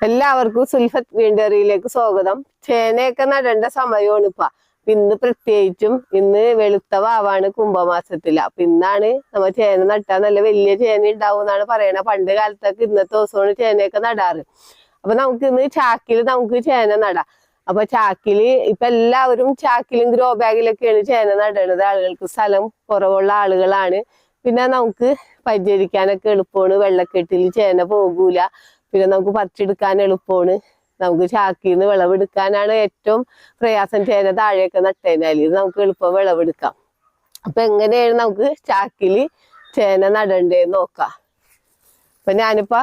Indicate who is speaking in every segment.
Speaker 1: എല്ലാവർക്കും സുൽഫത്ത് വീണ്ടറിയിലേക്ക് സ്വാഗതം. ചേനയൊക്കെ നടേണ്ട സമയമാണ് ഇപ്പൊ. ഇന്ന് പ്രത്യേകിച്ചും ഇന്ന് വെളുത്ത വാവാണ് കുംഭമാസത്തിൽ അപ്പൊ ഇന്നാണ് നമ്മ ചേന നട്ടാൽ നല്ല വലിയ ചേന ഉണ്ടാവും എന്നാണ് പറയണ. പണ്ട് കാലത്തൊക്കെ ഇന്നത്തെ ദിവസമാണ് ചേനയൊക്കെ നടാറ്. അപ്പൊ നമുക്ക് ഇന്ന് ചാക്കിൽ നമുക്ക് ചേന നടാം. അപ്പൊ ചാക്കിൽ ഇപ്പൊ എല്ലാവരും ചാക്കിലും ഗ്രോ ബാഗിലൊക്കെയാണ് ചേന നടണത്. ആളുകൾക്ക് സ്ഥലം കുറവുള്ള ആളുകളാണ്. പിന്നെ നമുക്ക് പരിചരിക്കാനൊക്കെ എളുപ്പമാണ് വെള്ളക്കെട്ടിൽ ചേന പോകൂല. പിന്നെ നമുക്ക് പറിച്ചെടുക്കാൻ എളുപ്പമാണ് നമുക്ക് ചാക്കിൽ നിന്ന് വിളവെടുക്കാനാണ് ഏറ്റവും പ്രയാസം. ചേന താഴെയൊക്കെ നട്ടതിനാൽ ഇത് നമുക്ക് എളുപ്പം വിളവെടുക്കാം. അപ്പൊ എങ്ങനെയാണ് നമുക്ക് ചാക്കിൽ ചേന നടണ്ടേന്ന് നോക്കാം. അപ്പൊ ഞാനിപ്പോ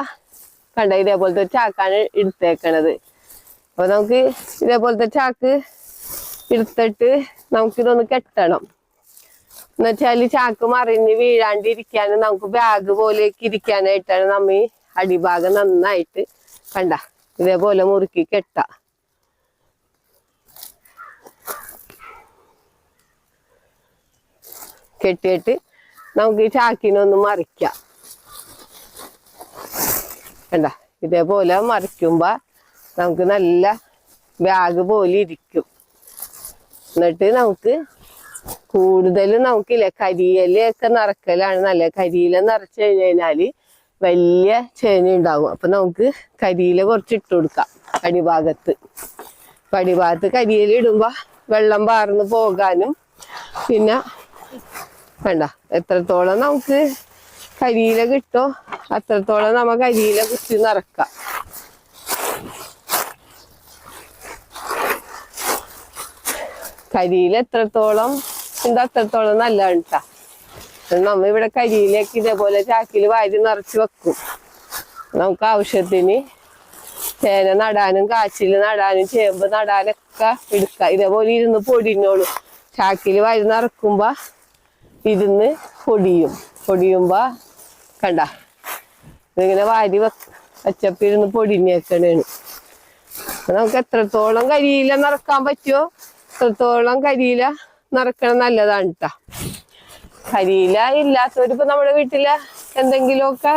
Speaker 1: കണ്ട ഇതേപോലത്തെ ചാക്കാണ് എടുത്തേക്കണത്. അപ്പൊ നമുക്ക് ഇതേപോലത്തെ ചാക്ക് എടുത്തിട്ട് നമുക്കിതൊന്ന് കെട്ടണം. എന്നുവെച്ചാൽ ചാക്ക് മറിഞ്ഞ് വീഴാണ്ടിരിക്കാനും നമുക്ക് ബാഗ് പോലെയൊക്കെ ഇരിക്കാനായിട്ടാണ് നമ്മ അടിഭാഗം നന്നായിട്ട് കണ്ട. ഇതേപോലെ മുറുക്കി കെട്ട. കെട്ടിയിട്ട് നമുക്ക് ഈ ചാക്കിനൊന്ന് മറിക്കാം. കണ്ട? ഇതേപോലെ മറിക്കുമ്പോ നമുക്ക് നല്ല ബാഗ് പോലെ ഇരിക്കും. എന്നിട്ട് നമുക്ക് കൂടുതലും നമുക്കില്ല കരിയിലൊക്കെ നിറക്കലാണ്. നല്ല കരിയില നിറച്ചു കഴിഞ്ഞാൽ വലിയ ചേന ഉണ്ടാകും അപ്പൊ നമുക്ക് കരിയില കുറച്ച് ഇട്ട് കൊടുക്കാം അടിഭാഗത്ത് അപ്പൊ അടിഭാഗത്ത് കരിയില ഇടുമ്പോ വെള്ളം പാർന്ന് പോകാനും പിന്നെ വേണ്ട. എത്രത്തോളം നമുക്ക് കരിയില കിട്ടോ അത്രത്തോളം നമ്മ കരിയില കുത്തി നിറക്കാം. കരിയില എത്രത്തോളം ഉണ്ട് അത്രത്തോളം നല്ലതാണ് കേട്ടാ നമ്മ ഇവിടെ കരിയിലേക്ക് ഇതേപോലെ ചാക്കിൽ വാരി നിറച്ച് വെക്കും. നമുക്ക് ആവശ്യത്തിന് ചേന നടാനും കാച്ചിൽ നടാനും ചേമ്പ് നടാനൊക്കെ എടുക്കാം. ഇതേപോലെ ഇരുന്ന് പൊടിഞ്ഞോളും. ചാക്കിൽ വാരി നിറക്കുമ്പോ ഇരുന്ന് പൊടിയും. പൊടിയുമ്പോ കണ്ട ഇതിങ്ങനെ വാരി വെക്ക വച്ചപ്പോ ഇരുന്ന് പൊടിഞ്ഞേക്കണേണ്. നമുക്ക് എത്രത്തോളം കരിയില നിറക്കാൻ പറ്റുമോ എത്രത്തോളം കരിയില നിറക്കണം നല്ലതാണ് കേട്ടാ കരിയില ഇല്ലാത്തവരിപ്പോ നമ്മുടെ വീട്ടിൽ എന്തെങ്കിലുമൊക്കെ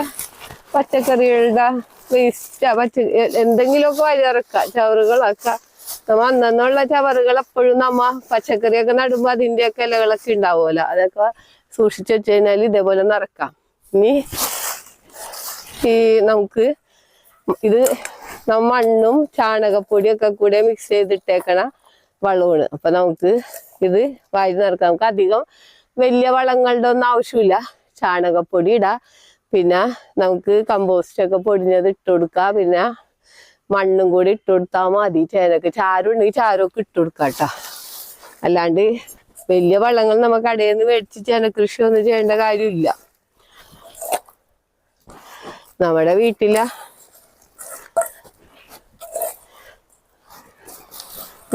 Speaker 1: പച്ചക്കറികളുടെ വേസ്റ്റ് പച്ച എന്തെങ്കിലുമൊക്കെ വരി ഇറക്കുക ചവറുകളൊക്കെ നമ്മ അന്നുള്ള ചവറുകൾ എപ്പോഴും നമ്മ പച്ചക്കറിയൊക്കെ നടുമ്പോ അതിന്റെയൊക്കെ ഇലകളൊക്കെ ഉണ്ടാവുമല്ലോ. അതൊക്കെ സൂക്ഷിച്ചു വെച്ച് കഴിഞ്ഞാൽ ഇതേപോലെ നിറക്കാം. ഇനി ഈ നമുക്ക് ഇത് നമ്മ മണ്ണും ചാണകപ്പൊടിയൊക്കെ കൂടെ മിക്സ് ചെയ്തിട്ടേക്കണ വളമാണ് അപ്പൊ നമുക്ക് ഇത് വാരി നിറക്കാം. നമുക്ക് അധികം വലിയ വളങ്ങളുടെ ഒന്നും ആവശ്യമില്ല. ചാണകപ്പൊടി ഇടാം. പിന്നെ നമുക്ക് കമ്പോസ്റ്റ് ഒക്കെ പൊടിഞ്ഞത് ഇട്ട് കൊടുക്കാം. പിന്നെ മണ്ണും കൂടി ഇട്ട് കൊടുത്താൽ മതി. ചേനക്ക് ചാരം ഉണ്ടെങ്കിൽ ചാരമൊക്കെ ഇട്ട് കൊടുക്കാം കേട്ടോ അല്ലാണ്ട് വലിയ വള്ളങ്ങൾ നമുക്ക് കടയിൽ നിന്ന് മേടിച്ച് ചേനക്കൃഷി കൃഷി ഒന്നും ചെയ്യേണ്ട കാര്യമില്ല. നമ്മുടെ വീട്ടില.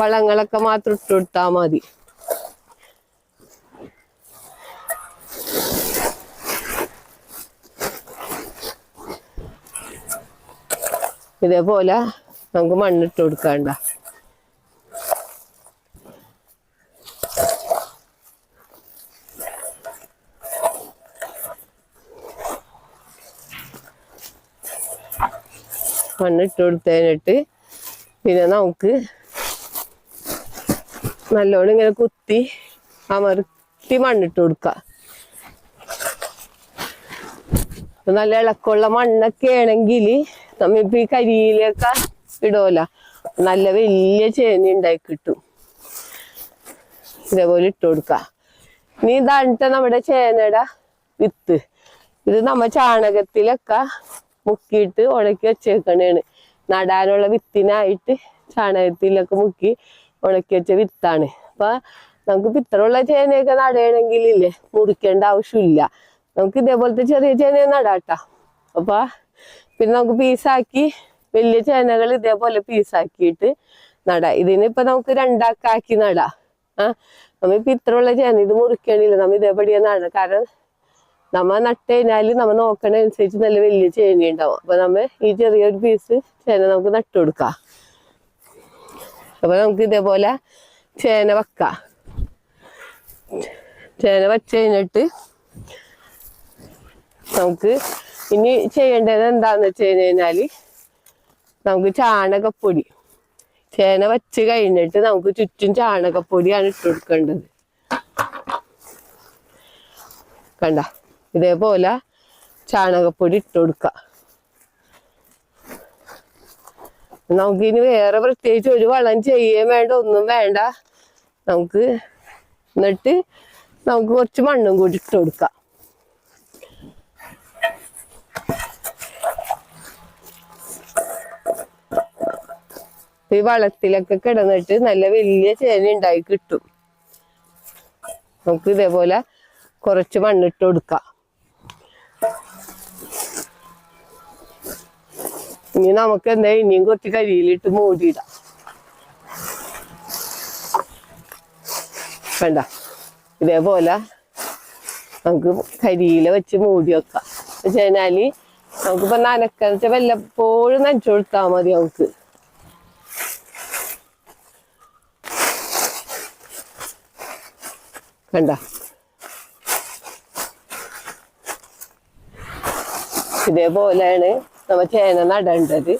Speaker 1: വളങ്ങളൊക്കെ മാത്രം ഇട്ട് കൊടുത്താൽ മതി. ഇതേപോലെ നമുക്ക് മണ്ണിട്ട് കൊടുക്കണ്ട. മണ്ണിട്ട് കൊടുത്തതിനിട്ട് പിന്നെ നമുക്ക് നല്ലോണം ഇങ്ങനെ കുത്തി അമർത്തി മണ്ണിട്ട് കൊടുക്കുക അപ്പൊ നല്ല ഇളക്കമുള്ള മണ്ണൊക്കെ ആണെങ്കിൽ നമ്മിപ്പോ ഈ കരിയിലൊക്കെ ഇടോല. നല്ല വലിയ ചേന ഉണ്ടായി കിട്ടും. ഇതേപോലെ ഇട്ട് കൊടുക്ക. നീ ഇതാണിട്ട് നമ്മുടെ ചേനയുടെ വിത്ത്. ഇത് നമ്മ ചാണകത്തിലൊക്കെ മുക്കിയിട്ട് ഉണക്കി വെച്ചേക്കണേണ്. നടാനുള്ള വിത്തിനായിട്ട് ചാണകത്തിലൊക്കെ മുക്കി ഉണക്കി വെച്ച വിത്താണ്. അപ്പൊ നമുക്ക് ഇത്രയുള്ള ചേനയൊക്കെ നടയണമെങ്കിൽ ഇല്ലേ മുറിക്കേണ്ട ആവശ്യമില്ല. നമുക്ക് ഇതേപോലത്തെ ചെറിയ ചേന നടാട്ടാ. അപ്പൊ പിന്നെ നമുക്ക് പീസാക്കി വലിയ ചേനകൾ ഇതേപോലെ പീസാക്കിയിട്ട് നടാം. ഇതിന് ഇപ്പൊ നമുക്ക് രണ്ടാക്കാക്കി നടാം. ആ നമ്മ ഇപ്പൊ ഇത്രയുള്ള ചേന ഇത് മുറിക്കണില്ല. നമ്മ ഇതേപടിയാ നടണം കാരണം നമ്മ നട്ട് നമ്മ നോക്കണ അനുസരിച്ച് നല്ല വലിയ ചേന ഉണ്ടാവും. അപ്പൊ നമ്മ ഈ ചെറിയൊരു പീസ് ചേന നമുക്ക് നട്ടു കൊടുക്കാം. അപ്പൊ നമുക്ക് ഇതേപോലെ ചേന വെക്കാം. ചേന വച്ച് കഴിഞ്ഞിട്ട് നമുക്ക് ഇനി ചെയ്യേണ്ടത് എന്താന്ന് വെച്ച് കഴിഞ്ഞാൽ നമുക്ക് ചാണകപ്പൊടി. ചേന വച്ച് കഴിഞ്ഞിട്ട് നമുക്ക് ചുറ്റും ചാണകപ്പൊടിയാണ് ഇട്ട് കൊടുക്കേണ്ടത്. കണ്ട? ഇതേപോലെ ചാണകപ്പൊടി ഇട്ട് കൊടുക്കുക നമുക്കിനി വേറെ പ്രത്യേകിച്ച് ഒരു വളം ചെയ്യുകയും വേണ്ട ഒന്നും വേണ്ട. നമുക്ക് എന്നിട്ട് നമുക്ക് കുറച്ച് മണ്ണും കൂടി ഇട്ട് കൊടുക്കാം. ഈ വളത്തിലൊക്കെ കിടന്നിട്ട് നല്ല വലിയ ചേന ഉണ്ടായി കിട്ടും. നമുക്ക് ഇതേപോലെ കുറച്ച് മണ്ണിട്ട് കൊടുക്കാം. ഇനി നമുക്ക് എന്താ ഇനിയും കുറച്ച് കരിയിലിട്ട് മൂടിയിടാം. വേണ്ട. ഇതേപോലെ നമുക്ക് കരിയില വെച്ച് മൂടി വെക്കാം. എന്ന് വെച്ചാൽ നമുക്കിപ്പോ നനക്കാന്ന് വെച്ചാൽ വല്ലപ്പോഴും നനച്ചു കൊടുത്താൽ മതി നമുക്ക്. കണ്ട? ഇതേപോലെയാണ് നമ്മ ചേന നടേണ്ടത്.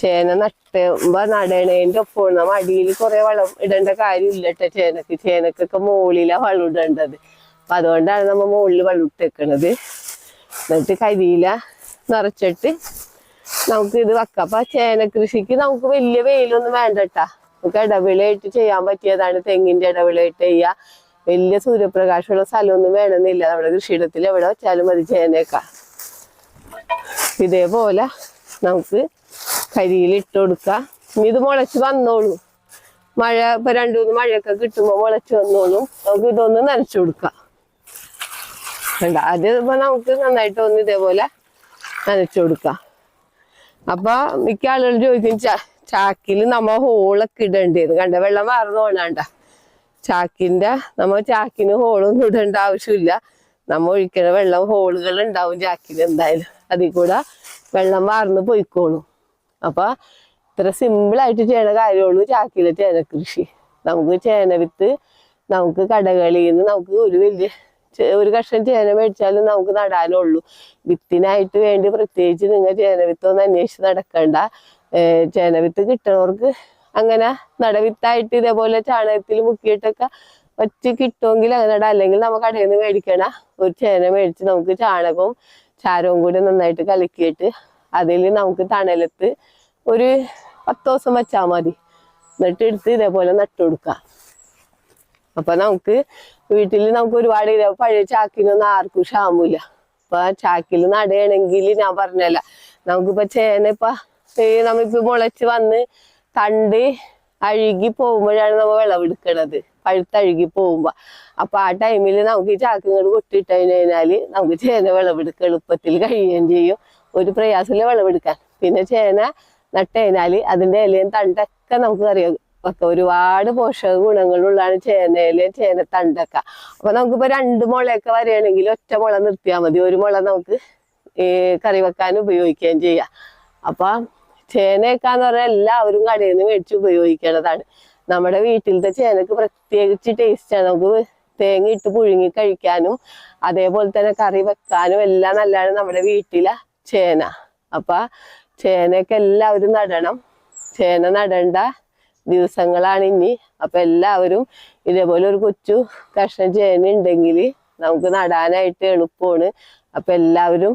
Speaker 1: ചേന നട്ടുമ്പോ നടണേന്റെ ഒപ്പം നമ്മ അടിയിൽ കുറെ വളം ഇടേണ്ട കാര്യമില്ല കേട്ടോ ചേനക്ക്. ചേനക്കൊക്കെ മുകളിലാ വളം ഇടേണ്ടത്. അപ്പൊ അതുകൊണ്ടാണ് നമ്മ മുകളിൽ വളം ഇട്ടേക്കണത്. എന്നിട്ട് കരിയില നിറച്ചിട്ട് നമുക്ക് ഇത് വെക്ക. അപ്പൊ ചേന കൃഷിക്ക് നമുക്ക് വലിയ വെയിലൊന്നും വേണ്ടട്ടാ. നമുക്ക് ഇടവിളയായിട്ട് ചെയ്യാൻ പറ്റിയതാണ് തെങ്ങിന്റെ ഇടവിളയായിട്ട് ചെയ്യാം. വലിയ സൂര്യപ്രകാശമുള്ള സ്ഥലമൊന്നും വേണമെന്നില്ല. നമ്മുടെ കൃഷിയിടത്തിൽ എവിടെ വെച്ചാലും മതി ചേനയൊക്കെ ഇതേപോലെ നമുക്ക് കരിയിൽ ഇട്ട് കൊടുക്കാം. ഇത് മുളച്ച് വന്നോളൂ. മഴ ഇപ്പൊ രണ്ടു മൂന്ന് മഴയൊക്കെ കിട്ടുമ്പോൾ മുളച്ച് വന്നോളും. നമുക്ക് ഇതൊന്ന് നനച്ചു കൊടുക്കാം. വേണ്ട അത് ഇപ്പൊ നമുക്ക് നന്നായിട്ട് ഒന്ന് ഇതേപോലെ നനച്ചു കൊടുക്കാം. അപ്പൊ മിക്ക ആളുകൾ ചോദിക്കും ചാക്കിൽ നമ്മ ഹോളൊക്കെ ഇടണ്ടേന്ന് കണ്ട? വെള്ളം വാർന്നു പോണാണ്ട ചാക്കിന്റെ നമ്മൾ ചാക്കിന് ഹോളൊന്നും ഇടേണ്ട ആവശ്യമില്ല. നമ്മൾ ഒഴിക്കണ വെള്ളം ഹോളുകൾ ഉണ്ടാവും ചാക്കിന് എന്തായാലും. അതിൽ കൂടെ വെള്ളം വാർന്ന് പോയിക്കോളും. അപ്പൊ ഇത്ര സിമ്പിൾ ആയിട്ട് ചെയ്യണ കാര്യമുള്ളൂ ചാക്കിലെ ചേന കൃഷി. നമുക്ക് ചേന വിത്ത് നമുക്ക് കടകളിൽ നിന്ന് നമുക്ക് ഒരു വലിയ ഒരു കഷ്ണം ചേന മേടിച്ചാലും നമുക്ക് നടാനുള്ളൂ. വിത്തിനായിട്ട് വേണ്ടി പ്രത്യേകിച്ച് നിങ്ങൾ ചേന വിത്തൊന്നും അന്വേഷിച്ച് നടക്കണ്ട. ചേന വിത്ത് കിട്ടണവർക്ക് അങ്ങനെ നടവിത്തായിട്ട് ഇതേപോലെ ചാണകത്തിൽ മുക്കിയിട്ടൊക്കെ ഒറ്റ കിട്ടുമെങ്കിൽ അങ്ങനെ ഇടാം അല്ലെങ്കിൽ നമുക്ക് കടയിൽ നിന്ന് മേടിക്കണ ഒരു ചേന മേടിച്ച് നമുക്ക് ചാണകവും ചാരവും കൂടി നന്നായിട്ട് കലക്കിയിട്ട് അതിൽ നമുക്ക് തണലത്ത് ഒരു പത്ത് ദിവസം വെച്ചാൽ മതി. എന്നിട്ട് ഇതേപോലെ നട്ടുകൊടുക്കാം അപ്പൊ നമുക്ക് വീട്ടിൽ നമുക്ക് ഒരുപാട് പഴയ ചാക്കിനൊന്നും ആർക്കും ക്ഷാമില്ല അപ്പൊ ചാക്കിൽ നടയണെങ്കിൽ ഞാൻ പറഞ്ഞല്ല നമുക്കിപ്പോ ചേന ഇപ്പൊ നമ്മളിപ്പോ മുളച്ച് വന്ന് തണ്ട് അഴുകി പോകുമ്പോഴാണ് നമ്മൾ വിളവെടുക്കണത് പഴുത്തഴുകി പോകുമ്പോ. അപ്പൊ ആ ടൈമിൽ നമുക്ക് ചാക്കിങ്ങോട് കൊട്ടിട്ട് കഴിഞ്ഞാൽ നമുക്ക് ചേന വിളവെടുക്കുക എളുപ്പത്തിൽ കഴിയുകയും ചെയ്യും. ഒരു പ്രയാസമില്ല വിളവെടുക്കാൻ പിന്നെ ചേന നട്ട് കഴിഞ്ഞാൽ അതിന്റെ ഇലയും തണ്ടൊക്കെ നമുക്ക് അറിയാം ഒക്കെ ഒരുപാട് പോഷക ഗുണങ്ങളുള്ളതാണ് ചേനയിലെ ചേന തണ്ടൊക്കെ. അപ്പൊ നമുക്കിപ്പോ രണ്ട് മുളയൊക്കെ വരികയാണെങ്കിൽ ഒറ്റ മുള നിർത്തിയാൽ മതി. ഒരു മുള നമുക്ക് കറി വെക്കാൻ ഉപയോഗിക്കുകയും ചെയ്യാം. അപ്പൊ ചേനയൊക്കെ എന്ന് പറഞ്ഞാൽ എല്ലാവരും കടയിൽ നിന്ന് മേടിച്ച് ഉപയോഗിക്കേണ്ടതാണ് നമ്മുടെ വീട്ടിലത്തെ ചേനക്ക് പ്രത്യേകിച്ച് ടേസ്റ്റാണ് നമുക്ക് തേങ്ങ ഇട്ട് പുഴുങ്ങി കഴിക്കാനും അതേപോലെ തന്നെ കറി വെക്കാനും എല്ലാം നല്ലതാണ് നമ്മുടെ വീട്ടിലെ ചേന. അപ്പൊ ചേനയൊക്കെ എല്ലാവരും നടണം. ചേന നടണ്ട ദിവസങ്ങളാണ് ഇനി. അപ്പൊ എല്ലാവരും ഇതേപോലെ ഒരു കൊച്ചു കഷ്ണം ചേന ഉണ്ടെങ്കിൽ നമുക്ക് നടാനായിട്ട് എളുപ്പമാണ് അപ്പൊ എല്ലാവരും